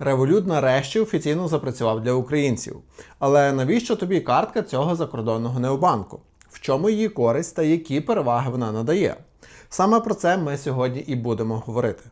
Revolut нарешті офіційно запрацював для українців. Але навіщо тобі картка цього закордонного необанку? В чому її користь та які переваги вона надає? Саме про це ми сьогодні і будемо говорити.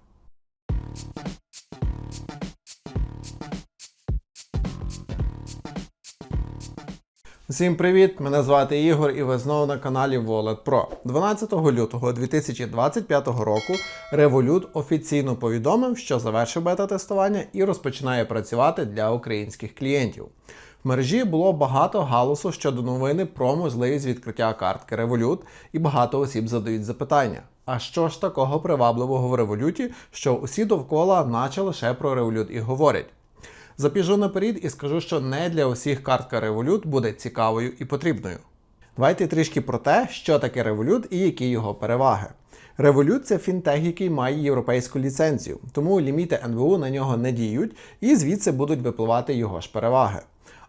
Всім привіт! Мене звати Ігор і ви знову на каналі Wallet Pro. 12 лютого 2025 року Revolut офіційно повідомив, що завершив бета-тестування і розпочинає працювати для українських клієнтів. В мережі було багато галусу щодо новини про можливість відкриття картки Revolut, і багато осіб задають запитання. А що ж такого привабливого в Revolut, що усі довкола, наче лише про Revolut і говорять? Запіжу наперед і скажу, що не для усіх картка Revolut буде цікавою і потрібною. Давайте трішки про те, що таке Revolut і які його переваги. Revolut – це фінтех, який має європейську ліцензію, тому ліміти НБУ на нього не діють і звідси будуть випливати його ж переваги.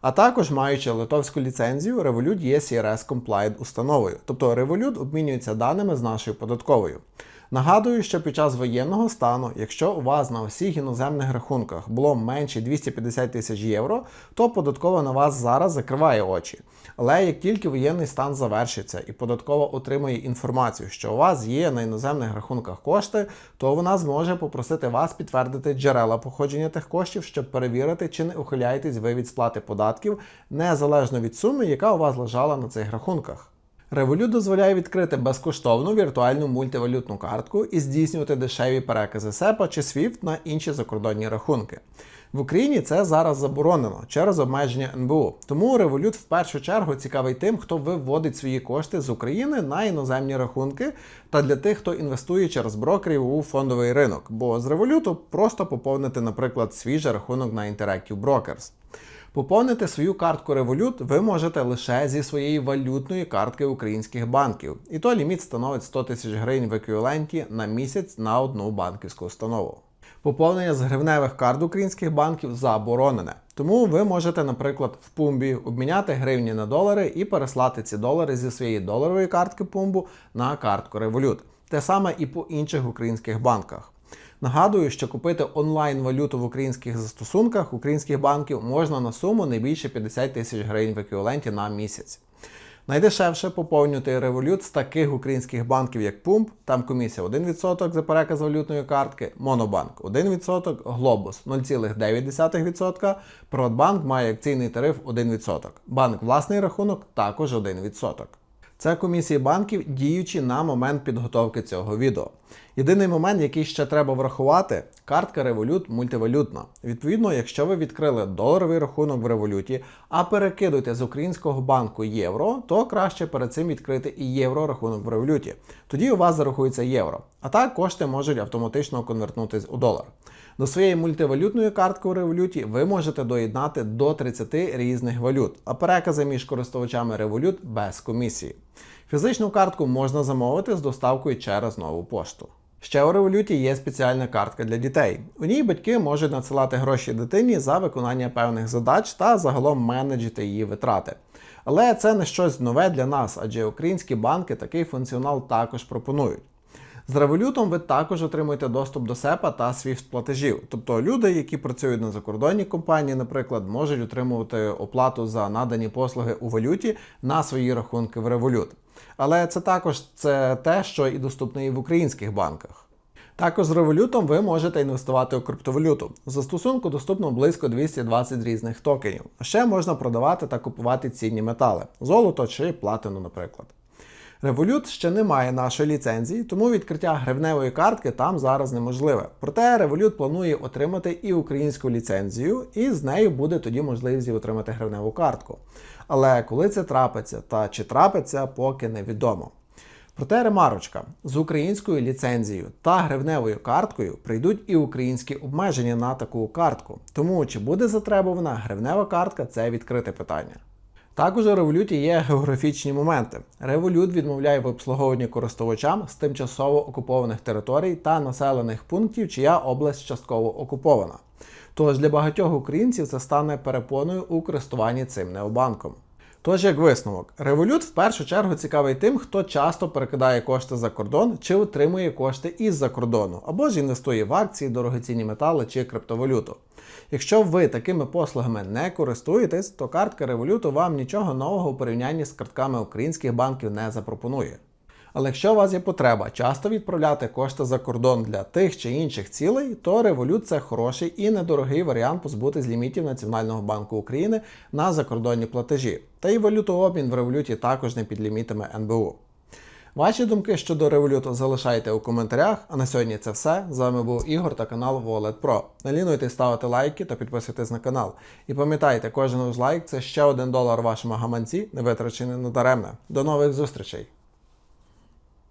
А також, маючи литовську ліцензію, Revolut є CRS Compliant установою, тобто Revolut обмінюється даними з нашою податковою. Нагадую, що під час воєнного стану, якщо у вас на усіх іноземних рахунках було менше 250 тисяч євро, то податкова на вас зараз закриває очі. Але як тільки воєнний стан завершиться і податкова отримує інформацію, що у вас є на іноземних рахунках кошти, то вона зможе попросити вас підтвердити джерела походження тих коштів, щоб перевірити, чи не ухиляєтесь ви від сплати податків незалежно від суми, яка у вас лежала на цих рахунках. Revolut дозволяє відкрити безкоштовну віртуальну мультивалютну картку і здійснювати дешеві перекази SEPA чи SWIFT на інші закордонні рахунки. В Україні це зараз заборонено через обмеження НБУ. Тому Revolut в першу чергу цікавий тим, хто виводить свої кошти з України на іноземні рахунки, та для тих, хто інвестує через брокерів у фондовий ринок. Бо з Revolut просто поповнити, наприклад, свіжий рахунок на Interactive Brokers. Поповнити свою картку Revolut ви можете лише зі своєї валютної картки українських банків, і то ліміт становить 100 тисяч гривень в еквіваленті на місяць на одну банківську установу. Поповнення з гривневих карт українських банків заборонене. Тому ви можете, наприклад, в пумбі обміняти гривні на долари і переслати ці долари зі своєї доларової картки пумбу на картку Revolut. Те саме і по інших українських банках. Нагадую, що купити онлайн валюту в українських застосунках українських банків можна на суму не більше 50 тисяч гривень в еквіваленті на місяць. Найдешевше поповнювати Revolut з таких українських банків, як Pump, там комісія 1% за переказ валютної картки, Монобанк 1%, Globus 0,9%, Приватбанк має акційний тариф 1%. Банк власний рахунок також 1%. Це комісії банків, діючі на момент підготовки цього відео. Єдиний момент, який ще треба врахувати, картка Revolut мультивалютна. Відповідно, якщо ви відкрили доларовий рахунок в Revolut, а перекидуєте з українського банку євро, то краще перед цим відкрити і євро рахунок в Revolut. Тоді у вас зарахується євро. А так кошти можуть автоматично конвертнутись у долар. До своєї мультивалютної картки у Revolut ви можете доєднати до 30 різних валют, а перекази між користувачами Revolut без комісії. Фізичну картку можна замовити з доставкою через нову пошту. Ще у Revolut є спеціальна картка для дітей. У ній батьки можуть надсилати гроші дитині за виконання певних задач та загалом менеджити її витрати. Але це не щось нове для нас, адже українські банки такий функціонал також пропонують. З Revolut ви також отримуєте доступ до SEPA та SWIFT платежів. Тобто люди, які працюють на закордонній компанії, наприклад, можуть отримувати оплату за надані послуги у валюті на свої рахунки в Revolut. Але це також це те, що і доступно і в українських банках. Також з Revolut ви можете інвестувати у криптовалюту. Застосунку доступно близько 220 різних токенів. Ще можна продавати та купувати цінні метали золото чи платину, наприклад. Revolut ще не має нашої ліцензії, тому відкриття гривневої картки там зараз неможливе. Проте Revolut планує отримати і українську ліцензію, і з нею буде тоді можливість отримати гривневу картку. Але коли це трапиться та чи трапиться, поки невідомо. Проте ремарочка з українською ліцензією та гривневою карткою прийдуть і українські обмеження на таку картку. Тому чи буде затребувана гривнева картка це відкрите питання. Також у Revolut є географічні моменти. Revolut відмовляє в обслуговуванні користувачам з тимчасово окупованих територій та населених пунктів, чия область частково окупована. Тож для багатьох українців це стане перепоною у користуванні цим необанком. Тож, як висновок, Revolut в першу чергу цікавий тим, хто часто перекидає кошти за кордон чи отримує кошти із-за кордону, або ж інвестує в акції, дорогоцінні метали чи криптовалюту. Якщо ви такими послугами не користуєтесь, то картка Revolut вам нічого нового у порівнянні з картками українських банків не запропонує. Але якщо у вас є потреба часто відправляти кошти за кордон для тих чи інших цілей, то Revolut – це хороший і недорогий варіант позбутись лімітів Національного банку України на закордонні платежі. Та й валютообмін в Revolut також не під лімітами НБУ. Ваші думки щодо Revolut залишайте у коментарях. А на сьогодні це все. З вами був Ігор та канал Wallet Pro. Не лінуйтесь ставити лайки та підписуйтесь на канал. І пам'ятайте, кожен ваш лайк це ще один долар вашому гаманці, не витрачений надаремне. До нових зустрічей!